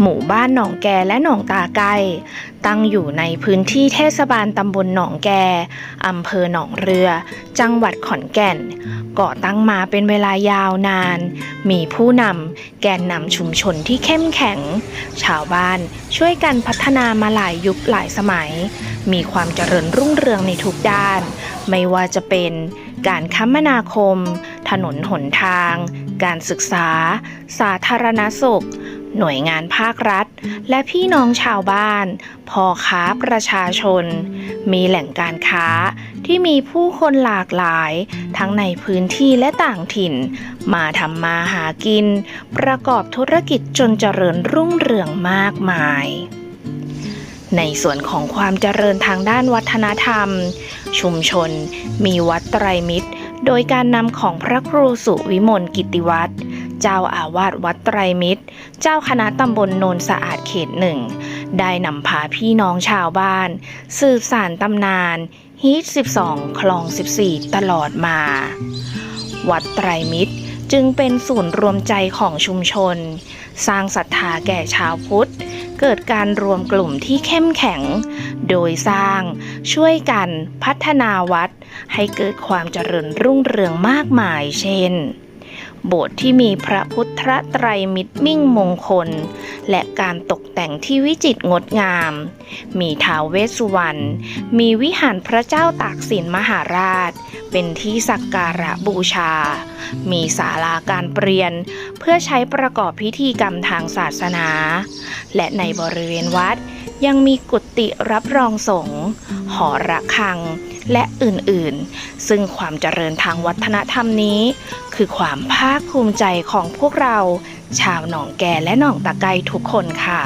หมู่บ้านหนองแกและหนองตาไกตั้งอยู่ในพื้นที่เทศบาลตำบลหนองแกอำเภอหนองเรือ จังหวัดขอนแก่น ก่อตั้งมาเป็นเวลายาวนาน มีผู้นำแกนนำชุมชนที่เข้มแข็ง ชาวบ้านช่วยกันพัฒนามาหลายยุคหลายสมัย มีความเจริญรุ่งเรืองในทุกด้าน ไม่ว่าจะเป็นการคมนาคม ถนนหนทาง การศึกษา สาธารณสุข หน่วยงานภาครัฐ และพี่น้องชาวบ้านพ่อค้าประชาชน มีแหล่งการค้าที่มีผู้คนหลากหลาย ทั้งในพื้นที่และต่างถิ่น มาทำมาหากิน ประกอบธุรกิจจนเจริญรุ่งเรืองมากมาย ในส่วนของความเจริญทางด้านวัฒนธรรม ชุมชนมีวัดไตรมิตร โดยการนำของพระครูสุวิมลกิติวัตร เจ้าอาวาสวัดไตรมิตร เจ้าคณะตำบลโนนสะอาดเขตหนึ่ง ได้นำพาพี่น้องชาวบ้าน สืบสานตำนานฮีท12 คลอง 14 ตลอดมา วัดไตรมิตรจึงเป็นศูนย์รวมใจของชุมชน สร้างศรัทธาแก่ชาวพุทธ เกิดการรวมกลุ่มที่เข้มแข็ง โดยสร้างช่วยกันพัฒนาวัด ให้เกิดความเจริญรุ่งเรืองมากมายเช่น โบสถ์ที่มีพระพุทธไตรมิตรมิ่งมงคล และการตกแต่งที่วิจิตรงดงาม มีท้าวเวสสุวรรณ มีวิหารพระเจ้าตากสินมหาราช เป็นที่สักการะบูชา มีศาลาการเปลี่ยน เพื่อใช้ประกอบพิธีกรรมทางศาสนา และในบริเวณวัดยังมีกุฏิรับรองสงฆ์หอระฆัง และอื่นๆ ซึ่งความเจริญทางวัฒนธรรมนี้ คือความภาคภูมิใจของพวกเรา ชาวหนองแกและหนองตะไกทุกคนค่ะ